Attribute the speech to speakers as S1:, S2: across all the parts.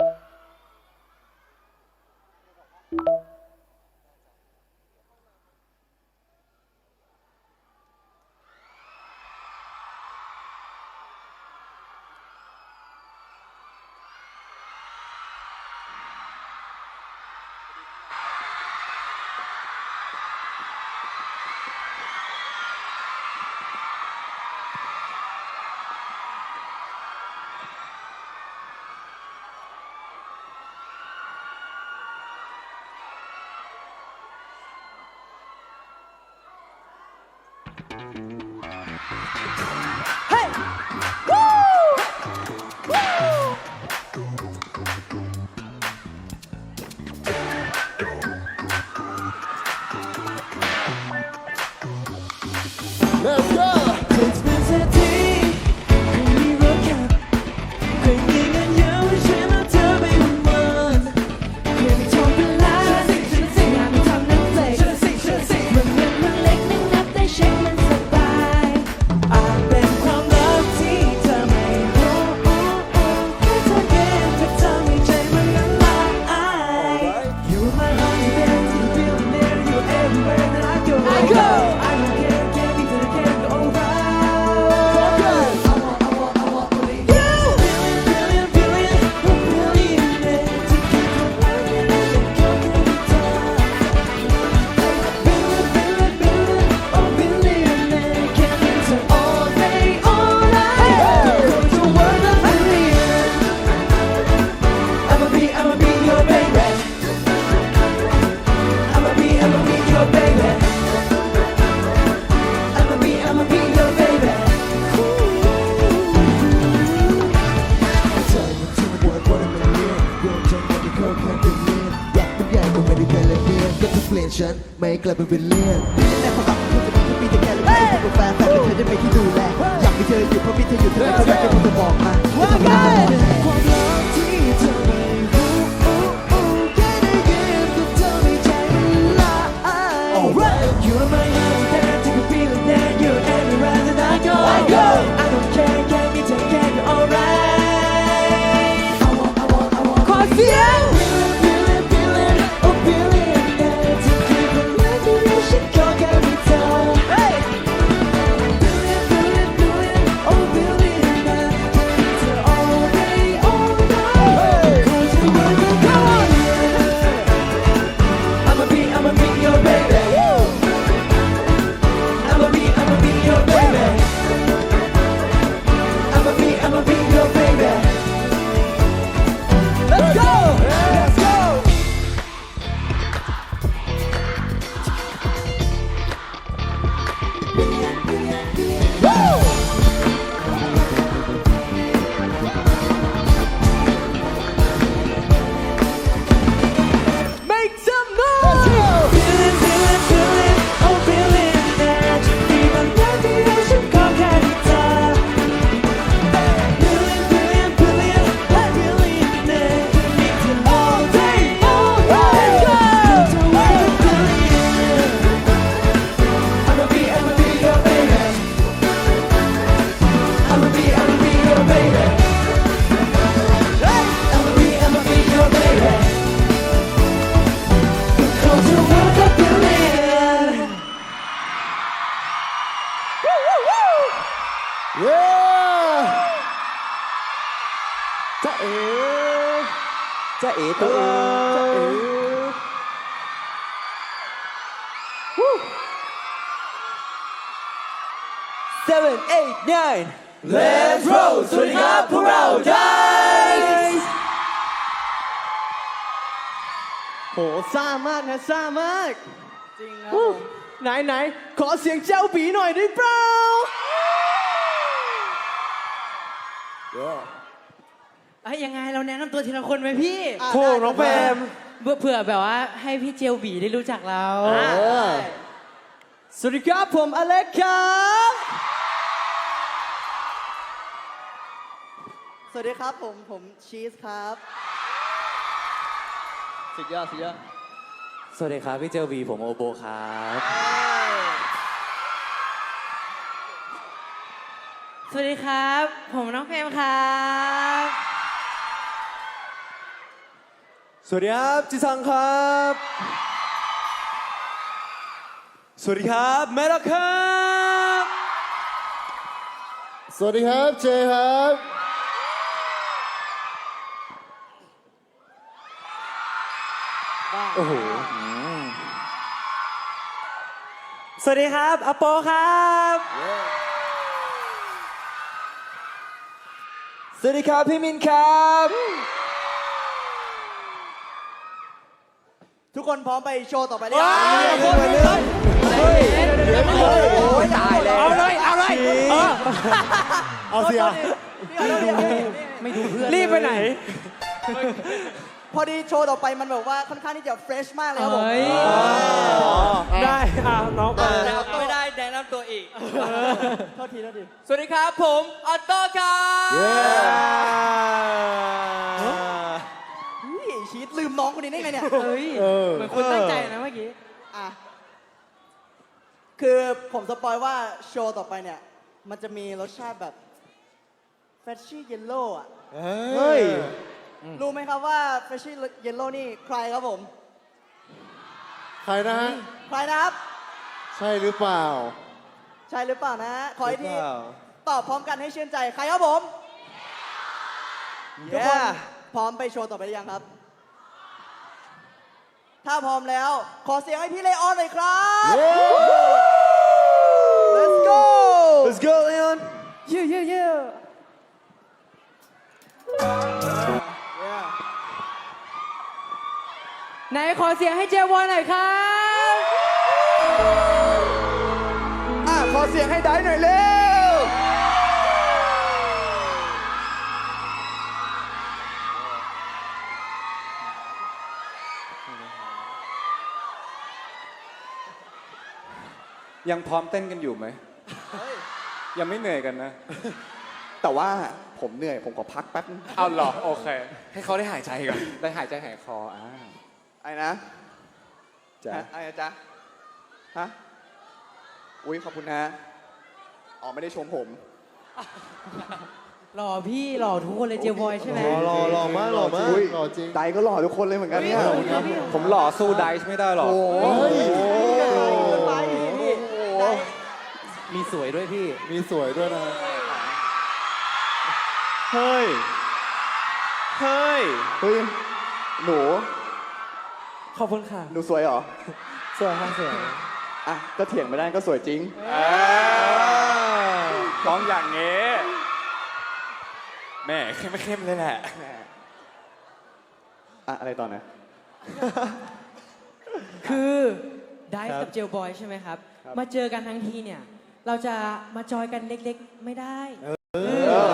S1: you
S2: Mm-hmm. จะเอ๋ตัวเองจะเอ๋ seven eight nine Let's roll สวัสดีครับพวกเรา Dice โหซ่ามากนะซ่ามาก
S3: จริงครับ
S2: อู้ไหนไหนขอเสียงเจ้าบีหน่อยได้เปล่า
S3: เอ้ยยังไงเราแนะนำตัวทีละคนไหมพี่
S2: โถน้องแฟม
S3: เพื่อเผื่อแบบว่าให้พี่เจลบีได้รู้จักเรา
S2: อ่าสวัสดีครับผมอเล็กครับ
S4: สวัสดีครับผมผมชีสครับ
S2: สุดยอดสุดยอด
S5: สวัสดีครับ พี่เจลบีผมโอโบครับ
S3: สวัสดีครับ ผมน้องเฟรมครับ
S2: สวัสดีครับจิซังครับ สวัสดีครับแมทครับ
S6: สวัสดีครับเจครับ โอ้โห
S2: สวัสดีครับอโปครับ สวัสดีครับพี่มินครับ
S4: ทุกคนพร้อมไปโชว์ต่อไปได้ยัง
S2: เฮ้ยโอ้ยตายแล้ว
S3: เอาเลยเอาเลย
S6: เอาเสีย
S3: ไม่ดูเพื่อน
S2: รีบไปไหน
S4: พอดีโชว์ต่อไปมันแบบว่าค่อนข้างที่จะเฟรชมากเลยครับผม
S3: เฮ้ย
S2: ได้อะน้องไป
S3: ไม่ได้แนะนำตัวอีก
S4: โทษทีโทษที
S3: สวัสดีครับผมออโต้ครับ
S6: เย้
S4: นี่ชีส ลืมน้องคนนี้ได้ไงเนี่ย
S3: เฮ้ย
S6: เออ
S3: เหมือนคนตั้งใจนะเมื่อกี้
S4: อะ คือผมสปอยว่าโชว์ต่อไปเนี่ย มันจะมีรสชาติแบบเฟชชี่เยลโล่อะ
S6: เฮ้ย
S4: รู้ไหมครับว่าเฟชชี่เยลโล่นี่ใครครับผม
S6: ใครนะฮะ
S4: ใครนะครับ
S6: ใช่หรือเปล่า
S4: ใช่หรือเปล่านะ ขออีกที
S2: หรือเปล่า
S4: ตอบพร้อมกันให้ชื่นใจ ใครครับผม ทุกคน พร้อมไปโชว์ต่อไปหรือยังครับ ถ้าพร้อมแล้ว ขอเสียงให้พี่เลออนหน่อยครับ
S6: เย้
S4: Let's go
S2: Let's go Leon
S3: เย่เย่เย่
S4: Yeah
S3: ไหนขอเสียงให้เจวอนหน่อยครับ
S2: อะขอเสียงให้ได้หน่อยเร็ว
S5: ยังพร้อมเต้นกันอยู่ไหม ยังไม่เหนื่อยกันนะ
S7: แต่ว่าผมเหนื่อยผมขอพักแป๊บนึง
S5: เอาเหรอ โอเค ให้เขาได้หายใจก่อน ได้หายใจหายคออ่า
S7: ไอ้นะ
S5: จ้ะ
S7: ฮะไอ้นะจ๊ะฮะอุ้ยขอบคุณนะอ๋อไม่ได้ชมผม
S3: หล่อพี่หล่อทุกคนเลยเจวอยใช่ไหม
S6: หล่อหล่อมากหล่อมาก
S7: อุ้ย
S6: หล่อจริง
S7: ไดก็หล่อทุกคนเลยเหมือนกันเนี่ย
S5: ผมหล่อสู้ไดซ์ไม่ได้หรอก
S7: โอ้ย
S4: เกินไปพี่
S5: มีสวยด้วยพี่
S6: มีสวยด้วยนะฮะ
S2: เฮ้ย เฮ้ย
S7: เฮ้ย หนู
S2: ขอบคุณค่ะ
S7: หนูสวยเหรอ
S2: สวยค่ะสวย
S7: อะ ก็เถียงไม่ได้ก็สวยจริง
S5: ท้องอย่างเงี้แม่เข้มเข้มๆเลยแหละ
S7: อะอะไรต่อนะ
S3: คือไดซ์กับเจลบอยใช่ไหมครับ มาเจอกันทั้งทีเนี่ย เราจะมาจอยกันเล็กๆ ไม่ได้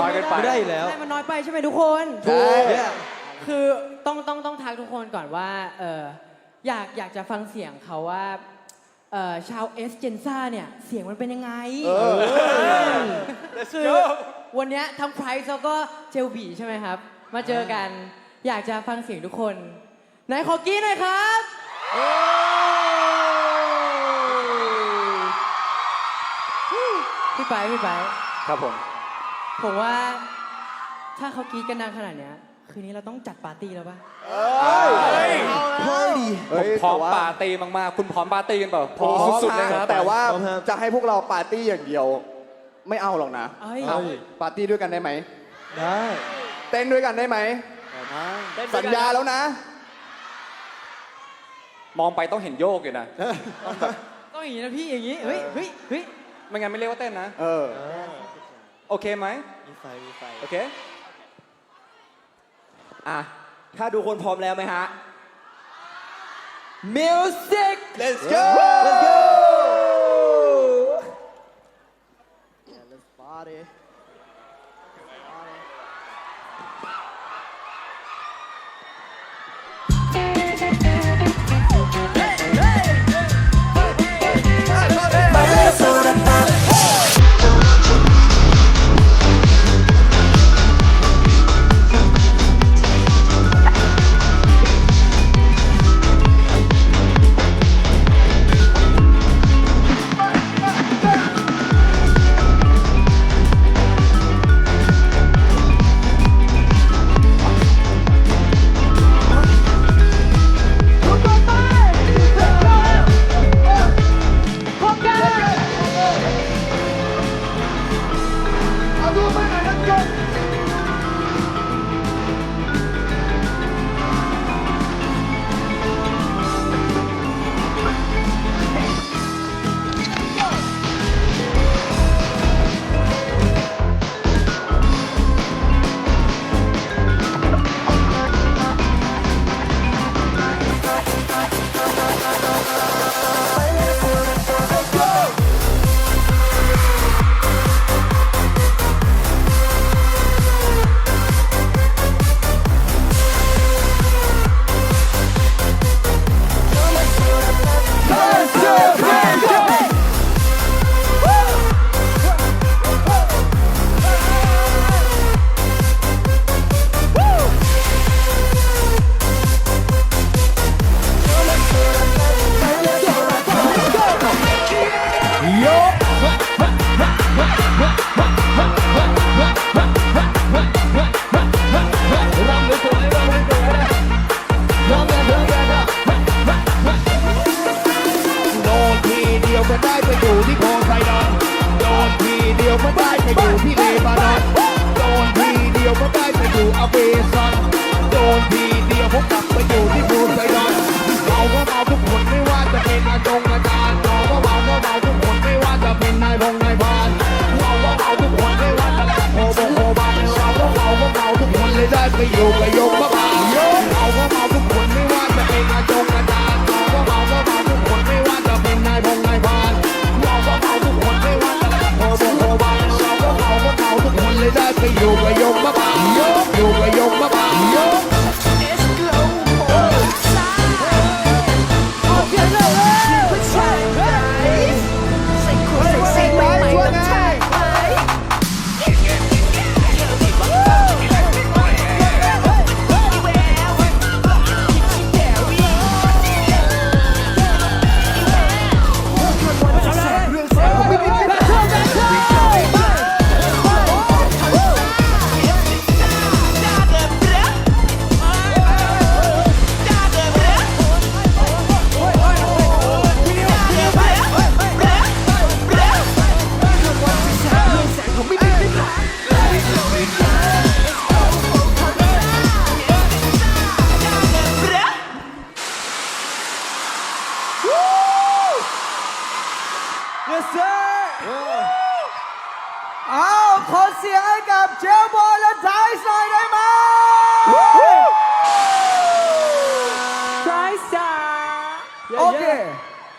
S5: น้อยเกินไป
S2: ไม่ได้อยู่แล้ว
S3: ใช่มันน้อยไปใช่ไหมทุกคน
S7: ถูก
S3: คือต้องต้องต้องทักทุกคนก่อนว่าเอออยากอยากจะฟังเสียงเขาว่าเอ่อชาวเอสเจนซ่าเนี่ย เสียงมันเป็นยังไงคือวันเนี้ยทั้งไพรส์แล้วก็เจลบีใช่ไหมครับ มาเจอกันอยากจะฟังเสียงทุกคนไหนขอกี้หน่อยครับ ไปพี่ไป
S5: ครับผม
S3: ผมว่า ถ้าเขากรีดกันดังขนาดเนี้ย คืนนี้เราต้องจัดปาร์ตี้แล้วปะ
S7: เฮ้ย
S5: ผมพร้อม
S7: แต่ว่า
S5: ปาร์ตี้มากๆ คุณพร้อมปาร์ตี้กันเปล่า
S7: พร้อม
S5: สุดๆเลยครับ
S7: แต่ว่า
S2: พร้อมครับ
S7: จะให้พวกเราปาร์ตี้อย่างเดียว ไม่เอาหรอกนะ
S3: เอ้ย
S7: เอาปาร์ตี้ด้วยกันได้ไหม
S2: ได้
S7: เต้นด้วยกันได้ไหม
S2: ได้
S7: สัญญาแล้วนะ
S5: มองไปต้องเห็นโยกอยู่นะ
S3: ต้องอย่างนี้นะพี่อย่างนี้ เฮ้ยเฮ้ยเฮ้ย
S5: ไม่งั้นไม่เรียกว่าเต้นนะ
S7: เออ
S5: โอเคไหม
S2: มีไฟ มีไฟ
S5: โอเค
S8: อะ ถ้าดูคนพร้อมแล้วไหมฮะ Music
S7: let's go
S8: Let's go
S9: Let's party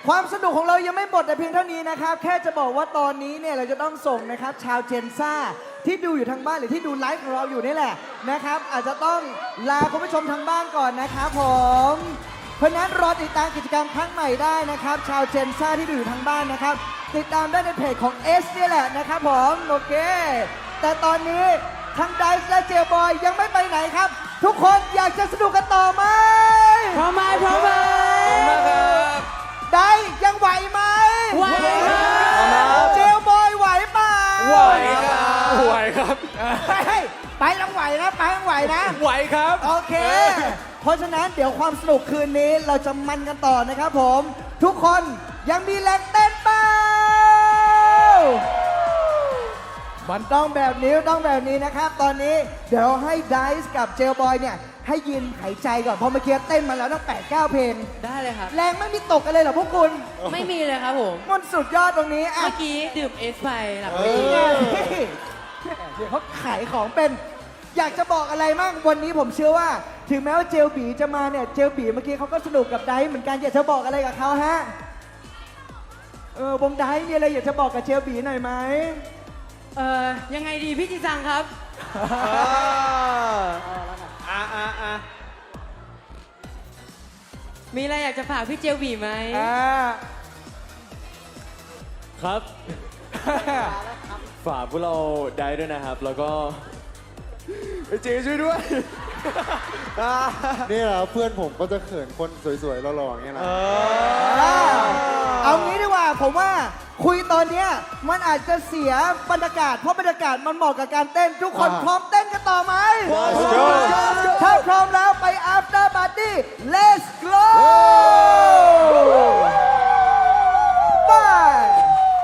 S10: ความ
S8: สนุกของเรายังไม่หมดแต่เพียงเท่านี้นะครับ แค่จะบอกว่าตอนนี้เนี่ยเราจะต้องส่งนะครับชาวเจนซ่าที่ดูอยู่ทางบ้านหรือที่ดูไลฟ์ของเราอยู่นี่แหละนะครับ อาจจะต้องลาคุณผู้ชมทางบ้านก่อนนะครับผมเพราะนั้นรอติดตามกิจกรรมครั้งใหม่ได้นะครับ ชาวเจนซ่าที่ดูอยู่ทางบ้านนะครับ ติดตามได้ในเพจของ S เนี่แหละนะครับผมโอเค แต่ตอนนี้ทั้งไดซ์และเจลบอยยังไม่ไปไหนครับ ทุกคนอยากจะสนุกกันต่อไหม
S3: พร้อมไหมพร้อมไหม
S8: ได้ยังไหวไหม
S3: ไหวครับ
S8: เจลบอยไหวเปล่า
S5: ไหวครับไหวครับ
S8: เฮ้ยไปต้องไหวนะไปต้องไหวนะ
S5: ไหวครับ
S8: โอเค เพราะฉะนั้นเดี๋ยวความสนุกคืนนี้เราจะมันกันต่อนะครับผม ทุกคนยังมีแรงเต้น มันต้องแบบนี้ต้องแบบนี้นะครับ ตอนนี้เดี๋ยวให้ไดซ์กับเจลบอยเนี่ย ให้ยืนหายใจก่อนเพราะเมื่อกี้เต้นมาแล้วตั้ง8 9เพลง
S3: ได้เลยครับ
S8: แรงไม่มีตกกันเลยเหรอพวกคุณ
S3: ไม่มีเลยครับผม
S8: มันสุดยอดตรงนี้อะ
S3: เมื่อกี้ดื่มเอสไปหลังเว
S8: นี่
S3: ที
S8: ไงเดี๋ยวเขาขายของเป็น อยากจะบอกอะไรมั่งวันนี้ผมเชื่อว่า ถึงแม้ว่าเจลบีจะมาเนี่ย เจลบีเมื่อกี้เขาก็สนุกกับไดซ์เหมือนกันอยากจะบอกอะไรกับเขาฮะ เออวงไดซ์มีอะไรอยากจะบอกกับเจลบีหน่อยไหม
S3: เอ่อยังไงดีพี่จิซังครับ
S2: อะอะอะ
S3: มีอะไรอยากจะฝากพี่เจลบีไหม
S8: อ่า
S4: ครับ ฝากพวกเราได้ด้วยนะครับ แล้วก็
S1: เจช่วยด้วย
S6: นี่แหละเพื่อนผมก็จะเขินคนสวยๆหล่อๆอย่างเงี้ยนะ
S8: เอางี้ดีกว่าผมว่า คุยตอนเนี้ยมันอาจจะเสียบรรยากาศ เพราะบรรยากาศมันเหมาะกับการเต้น ทุกคนพร้อมเต้นกันต่อไหม
S6: Let's go
S8: ถ้าพร้อมแล้วไป after party let's go